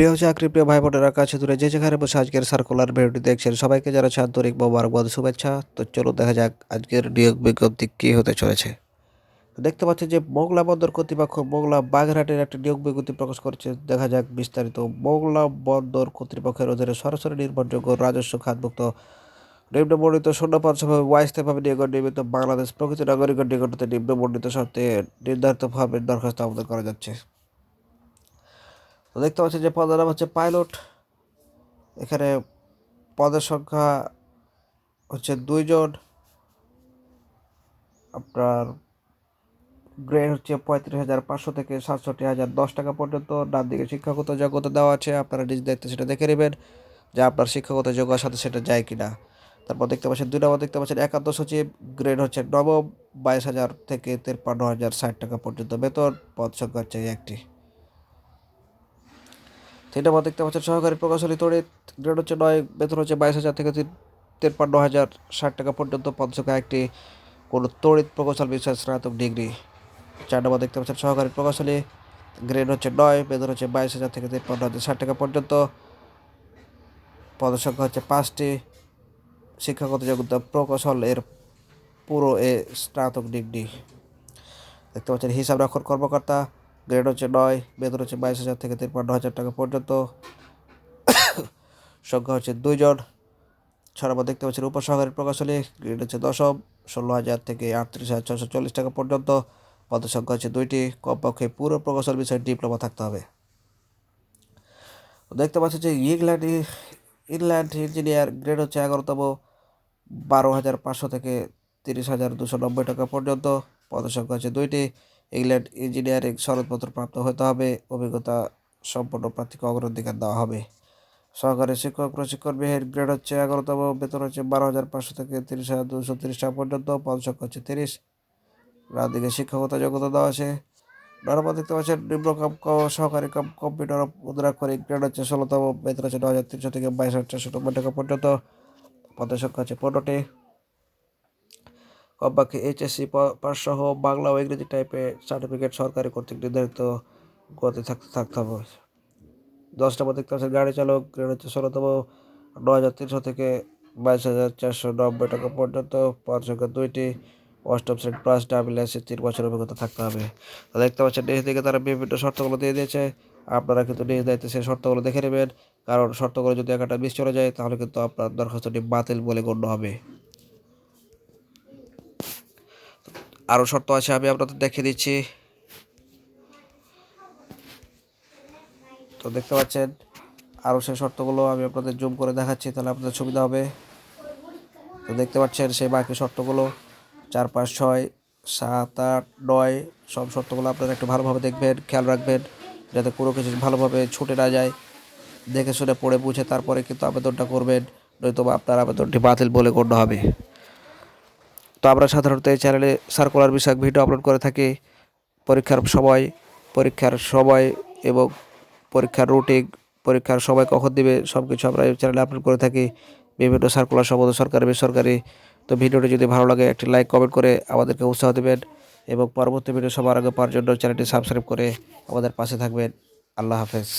প্রিয় চাকরি, প্রিয় ভাই বোনেরা কাছে দূরে যে যেখানে বসে আজকের সার্কুলার ভিডিওটি দেখছেন, সবাইকে যারা আন্তরিক মোবারকবাদ শুভেচ্ছা। তো চলো দেখা যাক আজকের নিয়োগ বিজ্ঞপ্তি কী হতে চলেছে। দেখতে পাচ্ছি যে মোগলা বন্দর কর্তৃপক্ষ মোগলা বাগেরহাটের একটি নিয়োগ বিজ্ঞপ্তি প্রকাশ করছে। দেখা যাক বিস্তারিত। মোগলা বন্দর কর্তৃপক্ষের অধীনে সরাসরি নির্ভরযোগ্য রাজস্ব খাতভুক্ত নিম্নবর্ণিত শূন্যপদভাবে ওয়াইস্থায়ীভাবে নিয়োগ নিয়মিত বাংলাদেশ প্রকৃত নাগরিকের নিকটতে নিম্নবর্ণিত শর্তে নির্ধারিতভাবে দরখাস্ত আবেদন করা যাচ্ছে। দেখতে পাচ্ছি যে পদের নাম হচ্ছে পাইলট। এখানে পদের সংখ্যা হচ্ছে দুইজন। আপনার গ্রেড হচ্ছে পঁয়ত্রিশ হাজার পাঁচশো থেকে সাতষট্টি হাজার দশ টাকা পর্যন্ত। ডান দিকে শিক্ষাগত যোগ্যতা দেওয়া আছে। আপনারা নিজ দায়িত্বে সেটা দেখে নেবেন যে আপনার শিক্ষাগত যোগ্যতার সাথে সেটা যায় কি না তারপর দেখতে পাচ্ছেন, দুই নম্বর দেখতে পাচ্ছেন একান্ত সচিব গ্রেড হচ্ছে নবম, বাইশ হাজার থেকে তেপ্পান্ন হাজার ষাট টাকা পর্যন্ত বেতন। পদ সংখ্যা হচ্ছে একটি। নম্বর দেখতে পাচ্ছেন সহকারী প্রকৌশলী তড়িৎ গ্রেড হচ্ছে নয়, বেতন হচ্ছে বাইশ হাজার থেকে তেপ্পান্ন হাজার ষাট টাকা পর্যন্ত সংখ্যা একটি কোনো তড়িৎ প্রকৌশল বিষয়ে, স্নাতক ডিগ্রি। চার নম্বর দেখতে পাচ্ছেন সহকারী প্রকৌশলী গ্রেড হচ্ছে নয়, বেতন হচ্ছে বাইশ হাজার থেকে তেপ্পান্ন হাজার ষাট টাকা পর্যন্ত। পদের সংখ্যা হচ্ছে পাঁচটি, শিক্ষাগত যোগ্যতা প্রকৌশল এর পুরো এ স্নাতক ডিগ্রি। দেখতে পাচ্ছেন হিসাব রক্ষণ কর্মকর্তা গ্রেড হচ্ছে নয়, বেতন হচ্ছে বাইশ হাজার থেকে তিপ্পান্ন হাজার টাকা পর্যন্ত। সংখ্যা হচ্ছে দুইজন। ছড়াবার দেখতে পাচ্ছেন উপসহকারী প্রকাশনী গ্রেড হচ্ছে দশম, ষোলো হাজার থেকে আটত্রিশ হাজার ছশো চল্লিশ টাকা পর্যন্ত। পদের সংখ্যা হচ্ছে দুইটি, কমপক্ষে পুরো প্রকৌশল বিষয়ে ডিপ্লোমা থাকতে হবে। দেখতে পাচ্ছি যে ইংল্যান্ড ইনল্যান্ড ইঞ্জিনিয়ার গ্রেড হচ্ছে এগারোতম, বারো হাজার পাঁচশো থেকে তিরিশ হাজার দুশো নব্বই টাকা পর্যন্ত। পদের সংখ্যা হচ্ছে দুইটি ইংল্যান্ড ইঞ্জিনিয়ারিং সনদপত্র প্রাপ্ত হতে হবে। অভিজ্ঞতা সম্পন্ন প্রার্থীকে অগ্রাধিকার দেওয়া হবে। সহকারী শিক্ষক, প্রশিক্ষণ বিহের গ্রেড হচ্ছে এগারোতম, বেতন হচ্ছে বারো হাজার পাঁচশো থেকে তিরিশ হাজার দুশো তিরিশ টাকা পর্যন্ত পদ সংখ্যা হচ্ছে তিরিশ। রাত দিকে শিক্ষকতা যোগ্যতা দেওয়া আছে। নর্মাল দেখতে পাচ্ছেন নিম্ন কাম সহকারী কাম, কম্পিউটার মুদ্রাক্ষরিক গ্রেড হচ্ছে ষোলোতম, বেতন হচ্ছে নয় হাজার তিনশো থেকে বাইশ হাজার চারশো নব্বই টাকা পর্যন্ত। পদের সংখ্যা হচ্ছে পনেরোটি। কমপক্ষে এইচএসসি পাস সহ বাংলা ও ইংরেজি টাইপে সার্টিফিকেট সরকারি কর্তৃক নির্ধারিত গতি থাকতে থাকতে হবে। দশ নম্বর দেখতে পাচ্ছেন, গাড়ি চালক গ্রেড হচ্ছে ষোলোতম, নয় হাজার তিনশো থেকে বাইশ হাজার চারশো নব্বই টাকা পর্যন্ত পদ সংখ্যা দুইটি, অষ্টম শ্রেণি প্লাস ডাবল এসে তিন বছর অভিজ্ঞতা থাকতে হবে। তো দেখতে পাচ্ছেন, নিজ থেকে তারা বিভিন্ন শর্তগুলো দিয়ে দিয়েছে। আপনারা কিন্তু নিজ দায়িত্বে সেই শর্তগুলো দেখে নেবেন। কারণ শর্তগুলো যদি একটা মিস চলে যায়, তাহলে কিন্তু আপনার দরখাস্তটি বাতিল বলে গণ্য হবে। আরও শর্ত আছে, আমি আপনাদের দেখে দিচ্ছি। তো দেখতে পাচ্ছেন আরও সেই শর্তগুলো আমি আপনাদের জুম করে দেখাচ্ছি, তাহলে আপনাদের সুবিধা হবে। তো দেখতে পাচ্ছেন, সেই বাকি শর্তগুলো, চার, পাঁচ, ছয়, সাত, আট, নয়, সব শর্তগুলো আপনারা একটু ভালোভাবে দেখবেন, খেয়াল রাখবেন, যাতে কোনো কিছু ভালোভাবে ছুটে না যায়। দেখে শুনে পড়ে বুঝে তারপরে কিন্তু আবেদনটা করবেন নয়তো আপনার আবেদনটি বাতিল বলে গণ্য হবে। তো আমরা সাধারণত এই চ্যানেলে সার্কুলার বিষয়ক ভিডিও আপলোড করে থাকি। পরীক্ষার সময় পরীক্ষার সময় এবং পরীক্ষার রুটিন পরীক্ষার সময় কখন দিবে সব কিছু আমরা এই চ্যানেলে আপলোড করে থাকি। বিভিন্ন সার্কুলার সম্বন্ধে সরকারি, বেসরকারি। তো ভিডিওটি যদি ভালো লাগে, একটি লাইক কমেন্ট করে আমাদেরকে উৎসাহ দেবেন এবং পরবর্তী ভিডিও সবার আগে পাওয়ার জন্য চ্যানেলটি সাবস্ক্রাইব করে আমাদের পাশে থাকবেন। আল্লাহ হাফেজ।